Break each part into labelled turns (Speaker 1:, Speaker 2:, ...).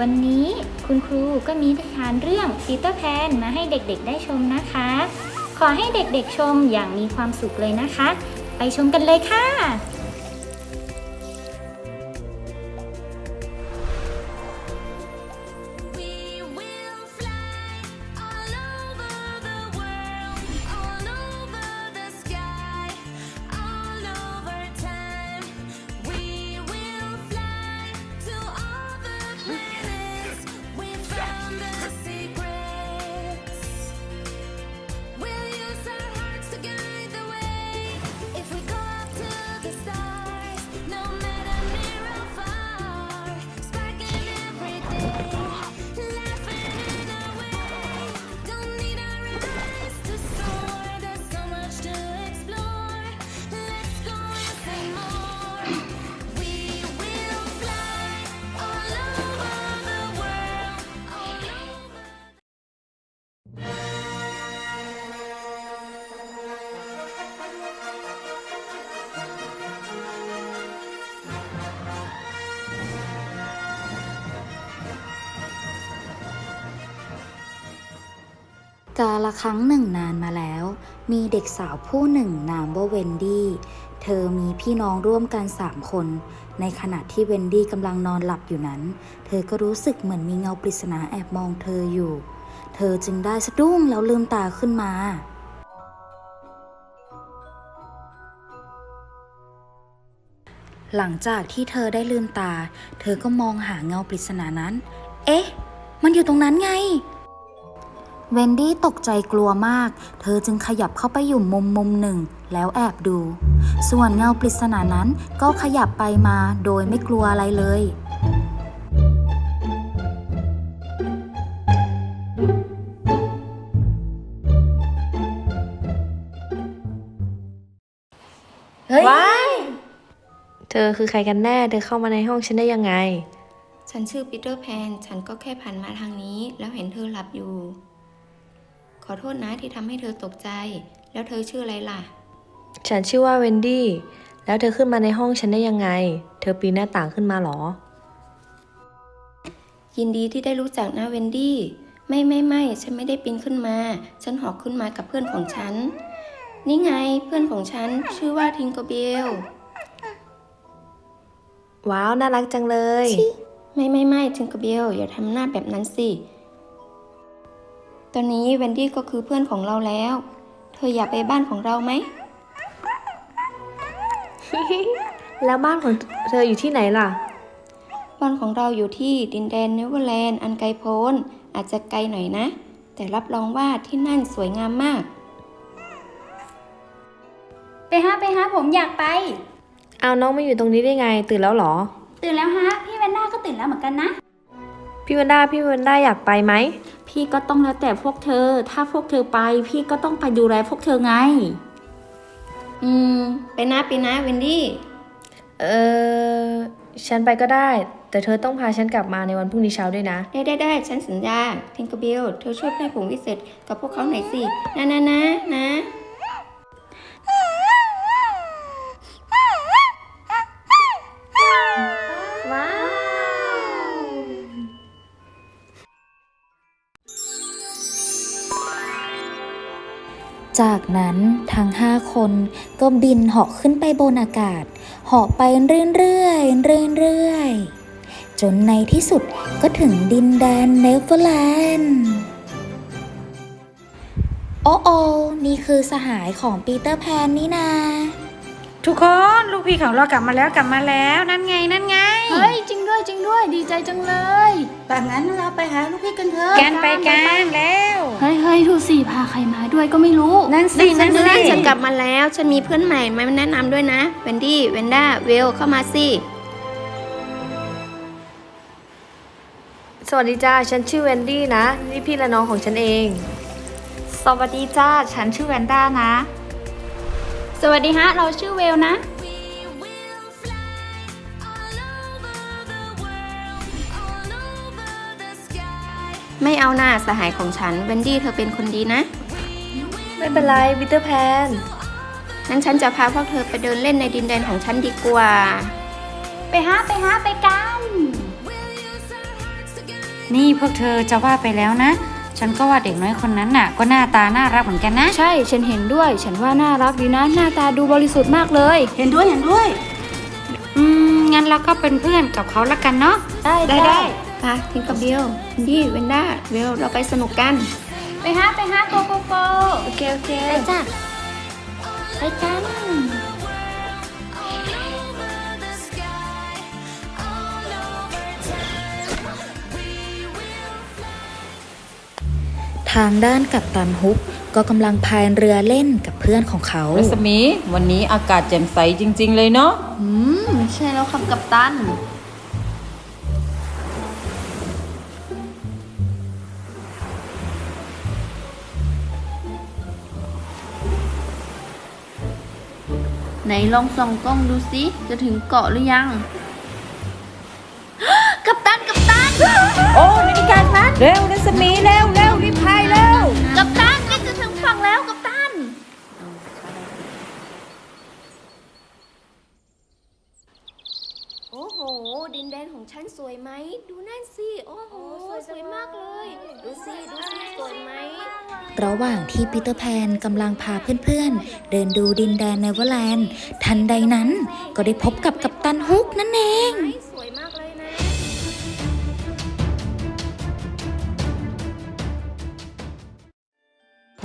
Speaker 1: วันนี้คุณครูก็มีนิทานเรื่องปีเตอร์แพนมาให้เด็กๆได้ชมนะคะ ขอให้เด็กๆชมอย่างมีความสุขเลยนะคะ ไปชมกันเลยค่ะ
Speaker 2: กาละครั้งหนึ่งนานมาแล้ว มีเด็กสาวผู้หนึ่งนามว่าเวนดี้ เธอมีพี่น้องร่วมกันสามคน ในขณะที่เวนดี้กำลังนอนหลับอยู่นั้น เธอก็รู้สึกเหมือนมีเงาปริศนาแอบมองเธออยู่ เธอจึงได้สะดุ้งแล้วลืมตาขึ้นมา หลังจากที่เธอได้ลืมตา เธอก็มองหาเงาปริศนานั้น เอ๊ะ มันอยู่ตรงนั้นไง เวนดี้ตกใจกลัวมาก เธอจึงขยับเข้าไปอยู่มุมมุมหนึ่ง แล้วแอบดู ส่วนเงาปริศนานั้นก็ขยับไปมาโดยไม่กลัวอะไรเลย
Speaker 1: เฮ้ย
Speaker 3: ว้ายเธอคือใครกันแน่ เธอเข้ามาในห้องฉันได้ยังไง
Speaker 4: ฉันชื่อปีเตอร์แพน ฉันก็แค่ผ่านมาทางนี้ แล้วเห็นเธอหลับอยู่ ขอโทษนะที่ทำให้เธอตกใจ แล้วเธอชื่ออะไรล่ะ
Speaker 3: ฉันชื่อว่าเวนดี้ แล้วเธอขึ้นมาในห้องฉันได้ยังไง เธอปีนหน้าต่างขึ้นมาเหรอ
Speaker 4: ยินดีที่ได้รู้จักนะเวนดี้ ไม่ไม่ไม่ฉันไม่ได้ปีนขึ้นมา ฉันหอกขึ้นมากับเพื่อนของฉัน นี่ไงเพื่อนของฉันชื่อว่าทิงเกอร์เบล
Speaker 3: ว้าว น่ารักจังเลย
Speaker 4: ไม่ไม่ไม่ทิงเกอร์เบลอย่าทำหน้าแบบนั้นสิ ตอนนี้เวนดี้ก็คือเพื่อนของเราแล้ว เธออยากไปบ้านของเราไหม
Speaker 3: แล้วบ้านของเธออยู่ที่ไหนล่ะ
Speaker 4: บ้านของเราอยู่ที่ดินแดนเนเวอร์แลนด์อันไกลโพ้น อาจจะไกลหน่อยนะ แต่รับรองว่าที่นั่นสวยงามมาก
Speaker 1: ไปฮะไปฮะผมอยากไป
Speaker 3: เอาน้องมาอยู่ตรงนี้ได้ไง ตื่นแล้วเหรอ
Speaker 1: ตื่นแล้วฮะ พี่แวนด้าก็ตื่นแล้วเหมือนกันนะ
Speaker 3: พี่วันด้าพี่วันด้าอยากไปไหม
Speaker 5: พี่ก็ต้องแล้วแต่พวกเธอ ถ้าพวกเธอไป พี่ก็ต้องไปดูแลพวกเธอไง
Speaker 4: อืม ไปนะไปนะเวนดี้
Speaker 3: เออ ฉันไปก็ได้ แต่เธอต้องพาฉันกลับมาในวันพรุ่งนี้เช้าด้วยนะ
Speaker 4: ได้ได้ได้ฉันสัญญา ทิงเกอร์เบล เธอช่วยให้ผมวิเศษกับพวกเขาหน่อยสิ นะนะนะนะ
Speaker 2: จากนั้นทั้งห้าคนก็บินเหาะขึ้นไปบนอากาศ เหาะไปเรื่อยๆเรื่อยๆ จนในที่สุดก็ถึงดินแดนเนเธอร์แลนด์โอ้โอนี่คือสหายของปีเตอร์แพนนี่นา
Speaker 6: ทุกคนลูกพี่ของเรากลับมาแล้วกลับมาแล้วนั่นไงนั่นไง
Speaker 5: เฮ้ยจริงด้วยจริงด้วยดีใจจังเลย
Speaker 6: แบบนั้นเราไปหาลูกพี่กันเถอะ กันไปกันแล้ว
Speaker 5: เฮ้ยเฮ้ยดูสิพาใครมาด้วยก็ไม่รู้
Speaker 6: นั่นสินั่น
Speaker 4: ฉั
Speaker 6: สิ
Speaker 4: ฉันกลับมาแล้ว ฉันมีเพื่อนใหม่มาแนะนำด้วยนะเวนดี้เวนด้าเวลเข้ามาสิ
Speaker 3: สวัสดีจ้า ฉันชื่อเวนดี้นะ นี่พี่และน้องของฉันเอง
Speaker 5: สวัสดีจ้า ฉันชื่อแวนด้านะ สวัสดีฮะ เราชื่อเวลนะ
Speaker 4: ไม่เอาหน้าสหายของฉันเวนดี้เธอเป็นคนดีนะ
Speaker 3: ไม่เป็นไรวิเตอร์แพน
Speaker 4: งั้นฉันจะพาพวกเธอไปเดินเล่นในดินแดนของฉันดีกว่า
Speaker 5: ไปฮะไปฮะไปกัน
Speaker 6: นี่พวกเธอจะว่าไปแล้วนะ ฉันก็ว่าเด็กน้อยคนนั้นน่ะ ก็หน้าตาน่ารักเหมือนกันนะ
Speaker 4: ใช่ ฉันเห็นด้วย ฉันว่าน่ารักดีนะ หน้าตาดูบริสุทธิ์มากเลย
Speaker 6: เห็นด้วยเห็นด้วย อืมงั้นเราก็เป็นเพื่อนกับเขาละกันเนาะ
Speaker 4: ได้
Speaker 6: ได้ ได้
Speaker 4: ไปทิ้งกับเบลดี้เวนด้าเบลเราไปสนุกกัน
Speaker 7: ไปฮะไปฮะโกโกโก
Speaker 4: โอเคโอเค
Speaker 7: ไปจ้ะไปกัน
Speaker 8: All over the sky, all over time. We will
Speaker 2: ทางด้านกับตันฮุกก็กำลังพายเรือเล่นกับเพื่อนของเขา
Speaker 1: รัศมี วันนี้อากาศแจ่มใสจริง ๆ เลยเนาะ
Speaker 3: อืม ใช่แล้วครับกัปตัน นลองส่องกล้องดูสิจะถึงเกาะหรือยัง กัปตันกัปตัน
Speaker 1: โอ้นาฬิกาชัดเร็วรัสมีเร็วเร็วรีบพาย
Speaker 4: ดินแดนของฉันสวยไหม ดูนั่นสิ โอ้โห สวยมากเลย ดูสิ ดูสิ สวยไหม
Speaker 2: ระหว่างที่ปีเตอร์แพนกำลังพาเพื่อนๆ เดินดูดินแดนเนเวอร์แลนด์ ทันใดนั้นก็ได้พบกับกัปตันฮุกนั่นเอง
Speaker 4: สวยมากเลยนะ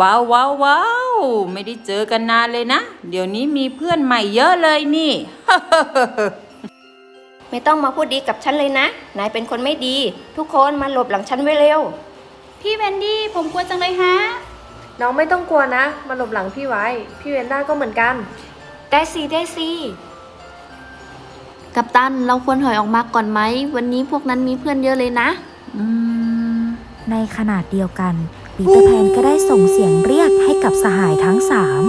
Speaker 1: ว้าวว้าวว้าวไม่ได้เจอกันนานเลยนะ เดี๋ยวนี้มีเพื่อนใหม่เยอะเลยนี่
Speaker 4: ไม่ต้องมาพูดดีกับฉันเลยนะ นายเป็นคนไม่ดี ทุกคนมาหลบหลังฉันไว้เร็ว
Speaker 7: พี่แวนดี้ผมกลัวจังเลยฮะ
Speaker 3: น้องไม่ต้องกลัวนะ มาหลบหลังพี่ไว้ พี่เวนด้าก็เหมือนกัน
Speaker 7: ได้สิได้สิ
Speaker 3: กัปตันเราควรถอยออกมาก่อนไหม วันนี้พวกนั้นมีเพื่อนเยอะเลยนะ
Speaker 2: อืม ในขนาดเดียวกันปีเตอร์แพนก็ได้ส่งเสียงเรียกให้กับสหายทั้งสาม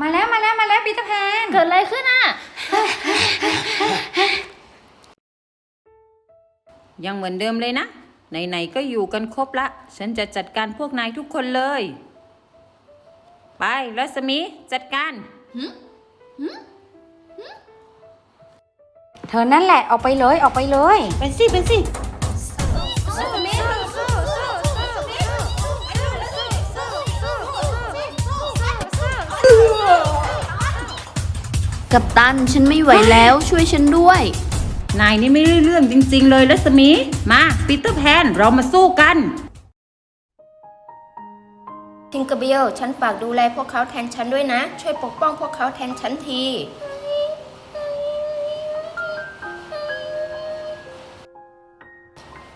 Speaker 6: มาแล้วมาแล้วมาแล้วปีเตอร์แพน
Speaker 7: เกิดอะไรขึ้นอะ
Speaker 1: ยังเหมือนเดิมเลยนะ ไหนๆก็อยู่กันครบละ ฉันจะจัดการพวกนายทุกคนเลย ไปรัศมีจัดการ
Speaker 6: เธอนั่นแหละออกไปเลยออกไปเลย
Speaker 1: เป็นสิเป็นสิ
Speaker 3: กัปตันฉันไม่ไหวแล้วช่วยฉันด้วย
Speaker 1: นายนี่ไม่ได้เรื่องจริง ๆ เลยรัศมี มาปีเตอร์แพนเรามาสู้กัน
Speaker 4: ทิงเกอร์เบลฉันฝากดูแลพวกเขาแทนฉันด้วยนะ ช่วยปกป้องพวกเขาแทนฉันที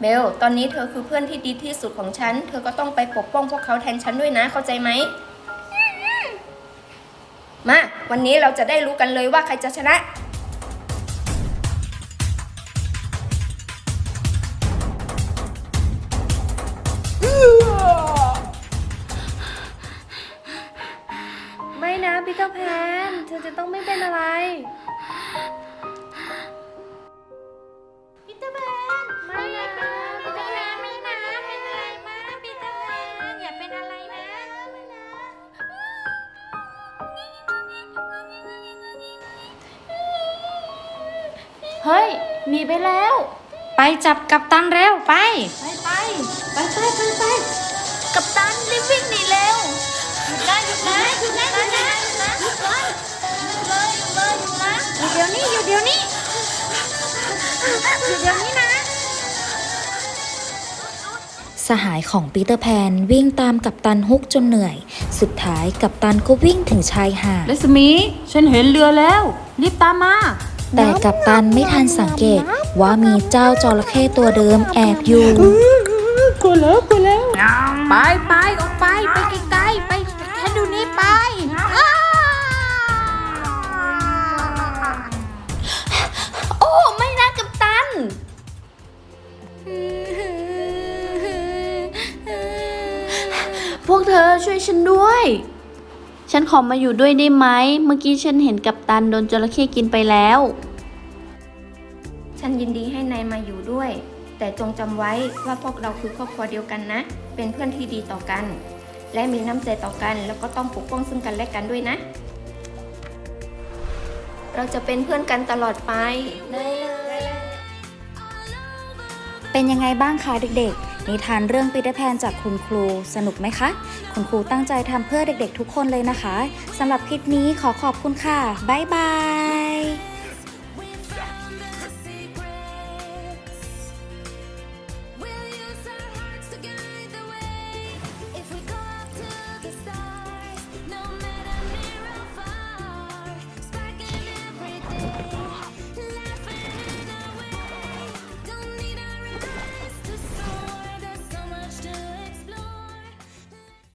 Speaker 4: เบล ตอนนี้เธอคือเพื่อนที่ดีที่สุดของฉัน เธอก็ต้องไปปกป้องพวกเขาแทนฉันด้วยนะ เข้าใจไหม มา วันนี้เราจะได้รู้กันเลยว่าใครจะชนะ
Speaker 3: อจะต้องไม่เป็นอะไร
Speaker 7: ปีเตอร์แพนไม่นะปีเตอร์แพนไม่นะเป็นอะไรมาปีเตอร์แพนอย่าเป็นอะไรนะเฮ้ยหนีไปแล้ว
Speaker 6: ไปจับกัปตันเร็วไป
Speaker 7: กับตันรีบวิ่งหนีเร็วหยุดนะหยุดนะหยุดนะหยุดนะหยุดนะ
Speaker 6: อยู่เดี๋ยวนี้นะ
Speaker 2: สหายของปีเตอร์แพนวิ่งตามกัปตันฮุกจนเหนื่อย สุดท้ายกัปตันก็วิ่งถึงชายหาด
Speaker 1: รัศมีฉันเห็นเรือแล้ว รีบตามมา
Speaker 2: แต่กัปตันไม่ทันสังเกตว่ามีเจ้าจระเข้ตัวเดิมแอบอยู่
Speaker 1: ไปไปออกไป ไปไกลๆไปแค่ดูนี่ไป
Speaker 3: อช่วยฉันด้วย ฉันขอมาอยู่ด้วยได้ไหม เมื่อกี้ฉันเห็นกัปตันโดนจระเข้กินไปแล้ว
Speaker 4: ฉันยินดีให้นายมาอยู่ด้วย แต่จงจำไว้ว่าพวกเราคือครอบครัวเดียวกันนะ เป็นเพื่อนที่ดีต่อกัน และมีน้ำใจต่อกัน แล้วก็ต้องปกป้องซึ่งกันและกันด้วยนะ เราจะเป็นเพื่อนกันตลอดไป
Speaker 6: ไป
Speaker 2: เป็นยังไงบ้างคะเด็กๆ นิทานเรื่องปีเตอร์แพนจากคุณครูสนุกไหมคะ คุณครูตั้งใจทำเพื่อเด็กๆทุกคนเลยนะคะสำหรับคลิปนี้ขอขอบคุณค่ะ บ๊ายบาย